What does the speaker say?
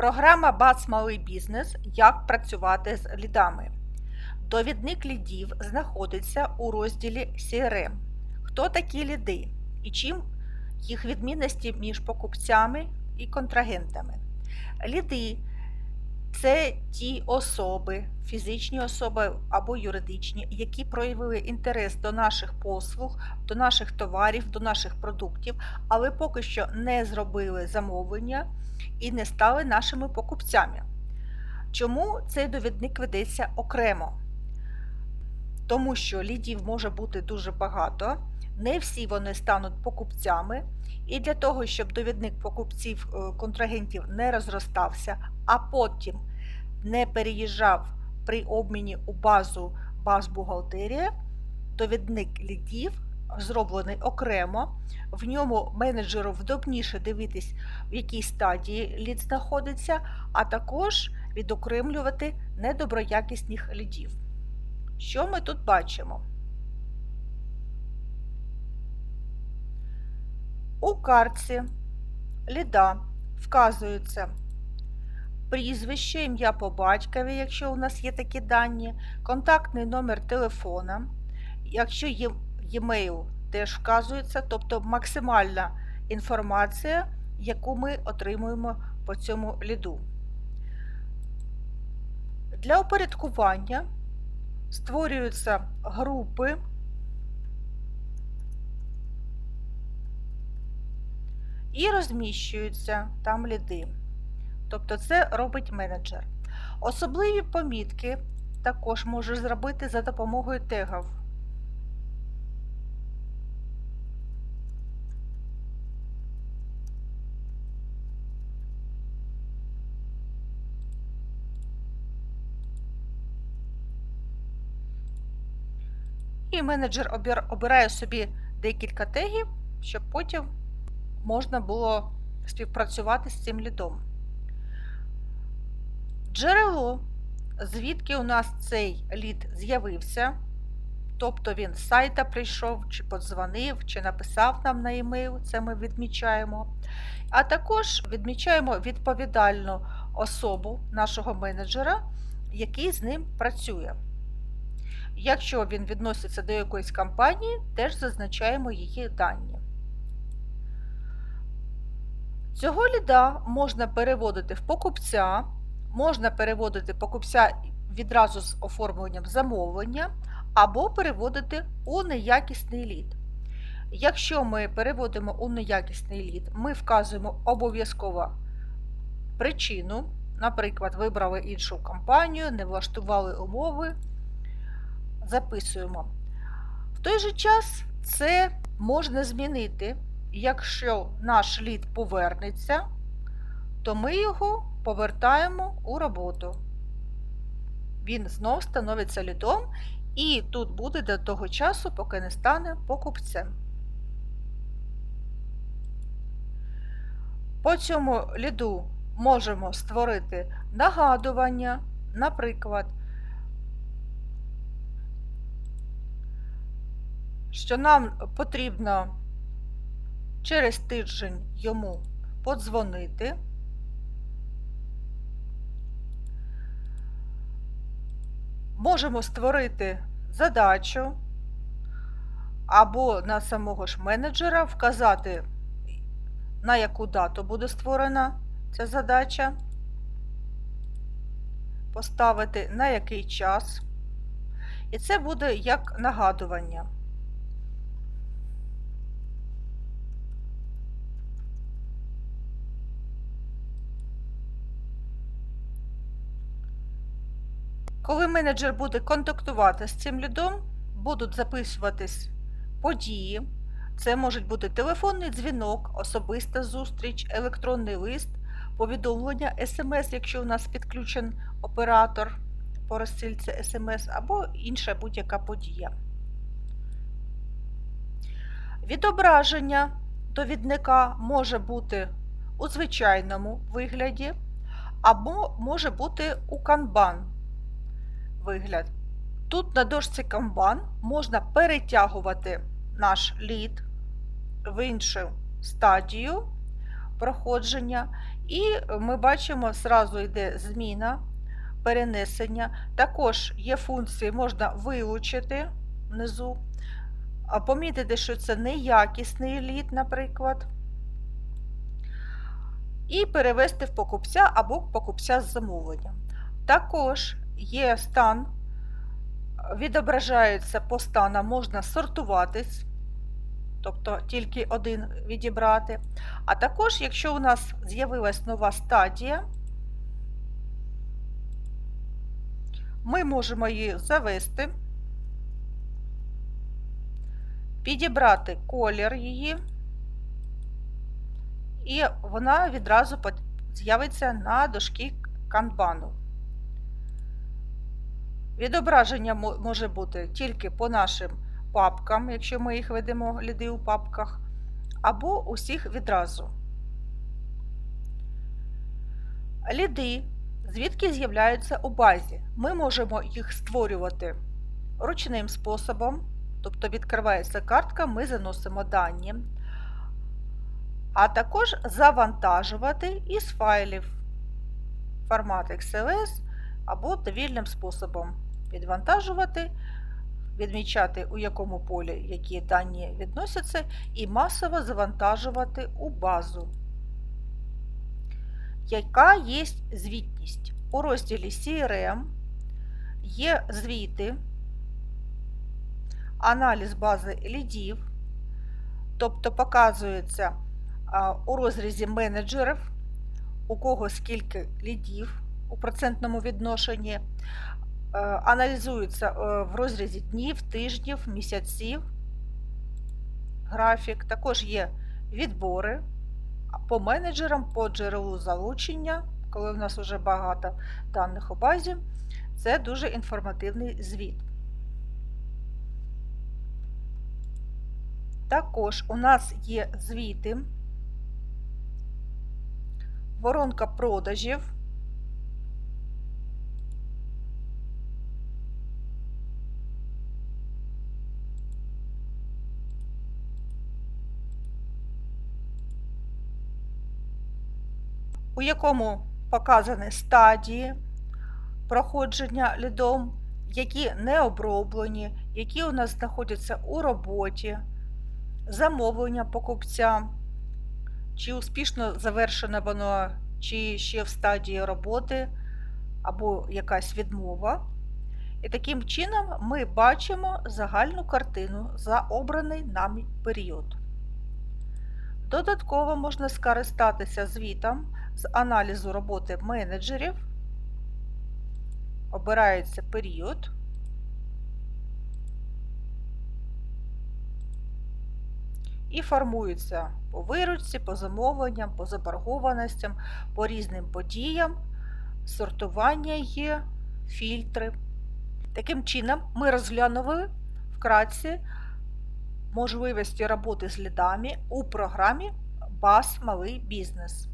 Програма БАЦ Малий бізнес. Як працювати з лідами. Довідник лідів знаходиться у розділі CRM. Хто такі ліди і чим їх відмінності між покупцями і контрагентами? Ліди це ті особи, фізичні особи або юридичні, які проявили інтерес до наших послуг, до наших товарів, до наших продуктів, але поки що не зробили замовлення і не стали нашими покупцями. Чому цей довідник ведеться окремо? Тому що лідів може бути дуже багато, не всі вони стануть покупцями, і для того, щоб довідник покупців е, контрагентів не розростався, а потім не переїжджав при обміні у базу баз бухгалтерія, довідник лідів зроблений окремо. В ньому менеджеру вдобніше дивитись, в якій стадії лід знаходиться, а також відокремлювати недоброякісних лідів. Що ми тут бачимо? У картці ліда вказується прізвище, ім'я по батькові, якщо у нас є такі дані, контактний номер телефона. Якщо e-mail, теж вказується, тобто максимальна інформація, яку ми отримуємо по цьому ліду. Для упорядкування створюються групи. І розміщуються там ліди. Тобто це робить менеджер. Особливі помітки також можеш зробити за допомогою тегів. І менеджер обирає собі декілька тегів, щоб потім можна було співпрацювати з цим лідом. Джерело, звідки у нас цей лід з'явився, тобто він з сайта прийшов, чи подзвонив, чи написав нам на емейл, це ми відмічаємо. А також відмічаємо відповідальну особу нашого менеджера, який з ним працює. Якщо він відноситься до якоїсь компанії, теж зазначаємо її дані. Цього ліда можна переводити в покупця, можна переводити покупця відразу з оформленням замовлення, або переводити у неякісний лід. Якщо ми переводимо у неякісний лід, ми вказуємо обов'язково причину, наприклад, вибрали іншу компанію, не влаштували умови записуємо. В той же час це можна змінити. Якщо наш лід повернеться, то ми його повертаємо у роботу. Він знов становиться лідом, і тут буде до того часу, поки не стане покупцем. По цьому ліду можемо створити нагадування, наприклад, що нам потрібно через тиждень йому подзвонити. Можемо створити задачу або на самого ж менеджера вказати, на яку дату буде створена ця задача, поставити на який час. І це буде як нагадування. Коли менеджер буде контактувати з цим лідом, будуть записуватись події. Це можуть бути телефонний дзвінок, особиста зустріч, електронний лист, повідомлення СМС, якщо у нас підключен оператор по розсильці СМС, або інша будь-яка подія. Відображення довідника може бути у звичайному вигляді, або може бути у канбан вигляд. Тут на дошці Kanban можна перетягувати наш лід в іншу стадію проходження І ми бачимо, зразу йде зміна, перенесення. Також є функції, можна вилучити внизу, помітити, що це неякісний лід, наприклад, і перевести в покупця або покупця з замовленням. Також є стан, відображається по станам, можна сортуватись, тобто тільки один відібрати. А також, якщо у нас з'явилась нова стадія, ми можемо її завести, підібрати колір її, і вона відразу з'явиться на дошкі канбану. Відображення може бути тільки по нашим папкам, якщо ми їх ведемо ліди у папках, або усіх відразу. Ліди, звідки з'являються у базі, ми можемо їх створювати ручним способом, тобто відкривається картка, ми заносимо дані, а також завантажувати із файлів. Формат XLS або довільним способом відвантажувати, відмічати, у якому полі які дані відносяться, і масово завантажувати у базу. Яка є звітність? У розділі CRM є звіти, аналіз бази лідів, тобто показується у розрізі менеджерів, у кого скільки лідів у процентному відношенні, аналізується е, в розрізі днів, тижнів, місяців, графік, також є відбори по менеджерам, по джерелу залучення, коли в нас вже багато даних у базі, це дуже інформативний звіт. Також у нас є звіти, воронка продажів. У якому показані стадії проходження лідом, які не оброблені, які у нас знаходяться у роботі, замовлення покупця, чи успішно завершено воно, чи ще в стадії роботи, або якась відмова. І таким чином ми бачимо загальну картину за обраний нами період. Додатково можна скористатися звітом з аналізу роботи менеджерів, обирається період. І формується по виручці, по замовленням, по заборгованостям, по різним подіям, сортування є, фільтри. Таким чином, ми розглянули вкратці можливості роботи з лідами у програмі Бас Малий бізнес.